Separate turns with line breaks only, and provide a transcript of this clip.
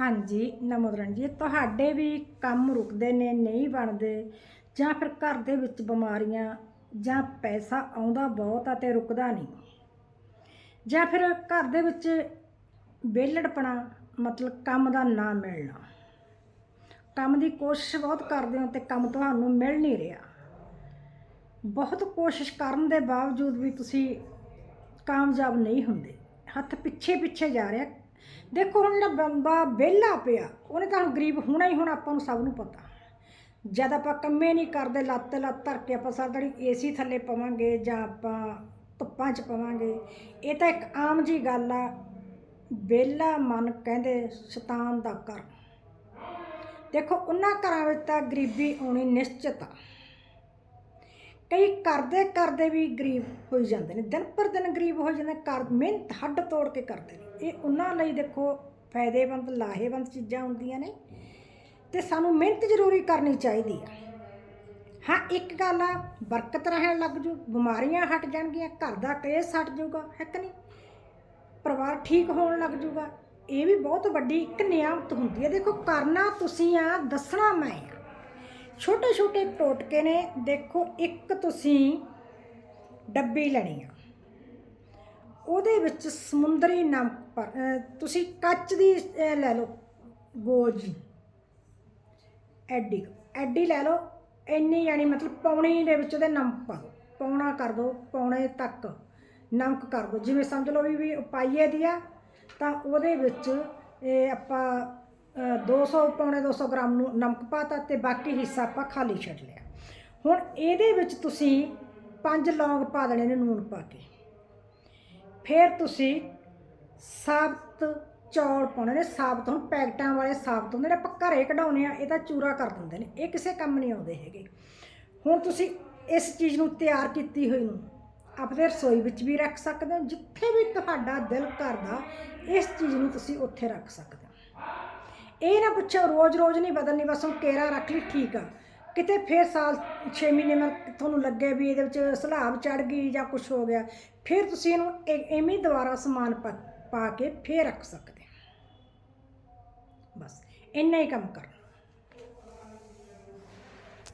ਹਾਂਜੀ, ਨਮੋਦਰਨ ਜੀ, ਤੁਹਾਡੇ ਵੀ ਕੰਮ ਰੁਕਦੇ ਨੇ, ਨਹੀਂ ਬਣਦੇ, ਜਾਂ ਫਿਰ ਘਰ ਦੇ ਵਿੱਚ ਬਿਮਾਰੀਆਂ, ਜਾਂ ਪੈਸਾ ਆਉਂਦਾ ਬਹੁਤ ਆ ਤੇ ਰੁਕਦਾ ਨਹੀਂ। ਜਾਂ ਫਿਰ ਘਰ ਦੇ ਵਿੱਚ ਵਿਹਲੜਪਣਾ, ਮਤਲਬ ਕੰਮ ਦਾ ਨਾ ਮਿਲਣਾ। ਕੰਮ ਦੀ ਕੋਸ਼ਿਸ਼ ਬਹੁਤ ਕਰਦੇ ਹੋ ਤੇ ਕੰਮ ਤੁਹਾਨੂੰ ਮਿਲ ਨਹੀਂ ਰਿਹਾ। ਬਹੁਤ ਕੋਸ਼ਿਸ਼ ਕਰਨ ਦੇ ਬਾਵਜੂਦ ਵੀ ਤੁਸੀਂ ਕਾਮਯਾਬ ਨਹੀਂ ਹੁੰਦੇ। ਹੱਥ ਪਿੱਛੇ ਪਿੱਛੇ ਜਾ ਰਿਹਾ ਦੇਖੋ, ਹੁਣ ਜਿਹੜਾ ਬੰਦਾ ਵਿਹਲਾ ਪਿਆ। ਉਹਨੇ ਤਾਂ ਹੁਣ ਗਰੀਬ ਹੋਣਾ ਹੀ ਹੁਣ, ਆਪਾਂ ਨੂੰ ਸਭ ਨੂੰ ਪਤਾ। ਜਦ ਆਪਾਂ ਕੰਮੇ ਨਹੀਂ ਕਰਦੇ, ਲੱਤ ਤੇ ਲੱਤ ਧਰ ਕੇ ਆਪਾਂ ਸਾਰੀ ਦਿਹਾੜੀ ਏਸੀ ਥੱਲੇ ਪਵਾਂਗੇ ਜਾਂ ਆਪਾਂ ਧੁੱਪਾਂ 'ਚ ਪਵਾਂਗੇ, ਇਹ ਤਾਂ ਇੱਕ ਆਮ ਜੀ ਗੱਲ ਆ। ਵਿਹਲਾ ਮਨ ਕਹਿੰਦੇ ਸ਼ੈਤਾਨ ਦਾ ਘਰ। ਦੇਖੋ, ਉਹਨਾਂ ਘਰਾਂ ਵਿੱਚ ਤਾਂ ਗਰੀਬੀ ਆਉਣੀ ਨਿਸ਼ਚਿਤ ਆ। ਕਈ ਕਰਦੇ ਕਰਦੇ ਵੀ ਗਰੀਬ ਹੋਈ ਜਾਂਦੇ ਨੇ, ਦਿਨ ਪਰ ਦਿਨ ਗਰੀਬ ਹੋ ਜਾਂਦੇ ਕਰ ਮਿਹਨਤ ਹੱਡ ਤੋੜ ਕੇ ਕਰਦੇ ਨੇ। ਇਹ ਉਹਨਾਂ ਲਈ ਦੇਖੋ ਫਾਇਦੇਮੰਦ, ਲਾਹੇਵੰਦ ਚੀਜ਼ਾਂ ਹੁੰਦੀਆਂ ਨੇ ਤੇ ਸਾਨੂੰ ਮਿਹਨਤ ਜ਼ਰੂਰੀ ਕਰਨੀ ਚਾਹੀਦੀ ਆ। ਹਾਂ, ਇੱਕ ਗੱਲ ਆ, ਬਰਕਤ ਰਹਿਣ ਲੱਗ ਜੂ, ਬਿਮਾਰੀਆਂ ਹਟ ਜਾਣਗੀਆਂ, ਘਰ ਦਾ ਕਲੇਸ਼ ਹਟ ਜਾਊਗਾ, ਹੈ ਕਿ ਨਹੀਂ? ਪਰਿਵਾਰ ਠੀਕ ਹੋਣ ਲੱਗ ਜੂਗਾ। ਇਹ ਵੀ ਬਹੁਤ ਵੱਡੀ ਇੱਕ ਨਿਆਮਤ ਹੁੰਦੀ ਹੈ ਦੇਖੋ ਕਰਨਾ ਤੁਸੀਂ ਆ, ਦੱਸਣਾ ਮੈਂ ਆ। ਛੋਟੇ ਛੋਟੇ ਟੋਟਕੇ ਨੇ, ਦੇਖੋ ਇੱਕ ਤੁਸੀਂ ਡੱਬੀ ਲੈਣੀ ਆ। ਉਹਦੇ ਵਿੱਚ ਸਮੁੰਦਰੀ ਨਮਕ ਤੁਸੀਂ ਕੱਚ ਦੀ ਲੈ ਲਓ ਗੋਜ ਐਡੀ ਐਡੀ ਲੈ ਲਓ, ਇੰਨੀ ਯਾਨੀ ਮਤਲਬ ਪੌਣੀ ਦੇ ਵਿੱਚ ਉਹਦੇ ਨਮਕ ਪਾ ਦਿਓ ਪੌਣਾ ਕਰ ਦਿਓ ਪੌਣੇ ਤੱਕ ਨਮਕ ਕਰ ਦਿਓ ਜਿਵੇਂ ਸਮਝ ਲਓ ਵੀ ਪਾਈਏ ਦੀ ਆ, ਤਾਂ ਉਹਦੇ ਵਿੱਚ, ਇਹ ਆਪਾਂ 200 ਪੌਣੇ 200 ਗ੍ਰਾਮ ਨੂੰ ਨਮਕ ਪਾਤਾ ਤੇ ਬਾਕੀ ਹਿੱਸਾ ਆਪਾਂ ਖਾਲੀ ਛੱਡ ਲਿਆ। ਹੁਣ ਇਹਦੇ ਵਿੱਚ ਤੁਸੀਂ ਪੰਜ ਲੌਂਗ ਪਾ ਦੇਣੇ ਨੇ ਨੂਣ ਪਾ ਕੇ। ਫਿਰ ਤੁਸੀਂ ਸਾਬਤ ਚੌਲ ਪਾਉਣੇ ਨੇ, ਸਾਬਤ ਹੁਣ ਪੈਕਟਾਂ ਵਾਲੇ ਸਾਬਤ ਹੁੰਦੇ ਨੇ, ਆਪਾਂ ਘਰੇ ਕਢਾਉਣੇ ਆ, ਇਹ ਤਾਂ ਚੂਰਾ ਕਰ ਦਿੰਦੇ ਨੇ, ਇਹ ਕਿਸੇ ਕੰਮ ਨਹੀਂ ਆਉਂਦੇ ਹੈਗੇ। ਹੁਣ ਤੁਸੀਂ ਇਸ ਚੀਜ਼ ਨੂੰ ਤਿਆਰ ਕੀਤੀ ਹੋਈ ਨੂੰ ਆਪਣੇ ਰਸੋਈ ਵਿੱਚ ਵੀ ਰੱਖ ਸਕਦੇ ਹੋ, ਜਿੱਥੇ ਵੀ ਤੁਹਾਡਾ ਦਿਲ ਕਰਦਾ, ਇਸ ਚੀਜ਼ ਨੂੰ ਤੁਸੀਂ ਉੱਥੇ ਰੱਖ ਸਕਦੇ ਹੋ। ਇਹ ਨਾ ਪੁੱਛੋ ਰੋਜ਼-ਰੋਜ਼ ਨਹੀਂ ਬਦਲਣੀ, ਬਸ ਹੁਣ ਕੇਰਾ ਰੱਖ ਲਈ, ਠੀਕ ਆ। ਕਿਤੇ ਫੇਰ ਸਾਲ 6 ਮਹੀਨੇ ਮੈਂ ਤੁਹਾਨੂੰ ਲੱਗੇ ਵੀ ਇਹਦੇ ਵਿੱਚ ਸਲਾਬ ਚੜ ਗਈ ਜਾਂ ਕੁਝ ਹੋ ਗਿਆ, ਫਿਰ ਤੁਸੀਂ ਇਹਨੂੰ ਇਹ- ਐਵੇਂ ਦੁਬਾਰਾ ਸਮਾਨ ਪਾ ਕੇ ਫੇਰ ਰੱਖ ਸਕਦੇ ਬਸ, ਇੰਨਾ ਹੀ ਕੰਮ ਕਰਨਾ।